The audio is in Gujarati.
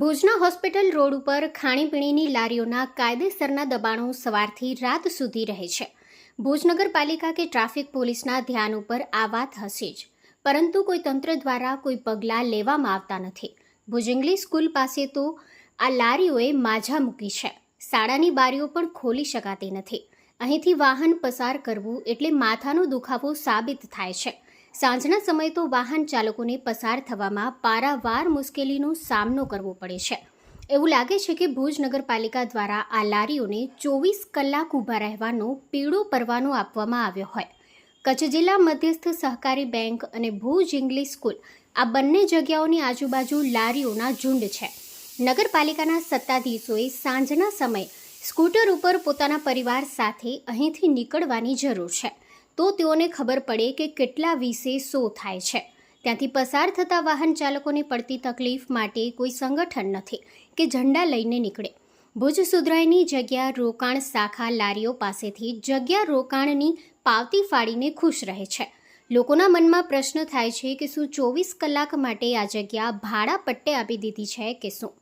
ભુજના હોસ્પિટલ રોડ ઉપર ખાણીપીણીની લારીઓના કાયદેસરના દબાણો સવારથી રાત સુધી રહે છે. ભુજ નગરપાલિકા કે ટ્રાફિક પોલીસના ધ્યાન ઉપર આ વાત હશે જ. પરંતુ કોઈ તંત્ર દ્વારા કોઈ પગલાં લેવામાં આવતા નથી. ભુજ ઇંગ્લિશ સ્કૂલ પાસે તો આ લારીઓએ માઝા મૂકી છે. શાળાની બારીઓ પણ ખોલી શકાતી નથી. અહીંથી વાહન પસાર કરવું એટલે માથાનો દુખાવો સાબિત થાય છે. સાંજના સમયે તો વાહન ચાલકોને પસાર થવામાં પારાવાર મુશ્કેલીનો સામનો કરવો પડે છે. એવું લાગે છે કે ભુજ નગરપાલિકા દ્વારા આ લારીઓને ચોવીસ કલાક ઊભા રહેવાનો પીળો પરવાનો આપવામાં આવ્યો હોય. કચ્છ જિલ્લા મધ્યસ્થ સહકારી બેંક અને ભુજ ઇંગ્લિશ સ્કૂલ આ બંને જગ્યાઓની આજુબાજુ લારીઓના ઝુંડ છે. નગરપાલિકાના સત્તાધીશોએ સાંજના સમયે સ્કૂટર ઉપર પોતાના પરિવાર સાથે અહીંથી નીકળવાની જરૂર છે. તો તેઓને ખબર પડે કે કેટલા વિશે શો થાય છે. ત્યાંથી પસાર થતા વાહન ચાલકોને પડતી તકલીફ માટે કોઈ સંગઠન નથી કે ઝંડા લઈને નીકળે. ભુજ સુધરાઈની જગ્યા રોકાણ શાખા લારીઓ પાસેથી જગ્યા રોકાણની પાવતી ફાડીને ખુશ રહે છે. લોકોના મનમાં પ્રશ્ન થાય છે કે શું ચોવીસ કલાક માટે આ જગ્યા ભાડા પટ્ટે આપી દીધી છે કે શું?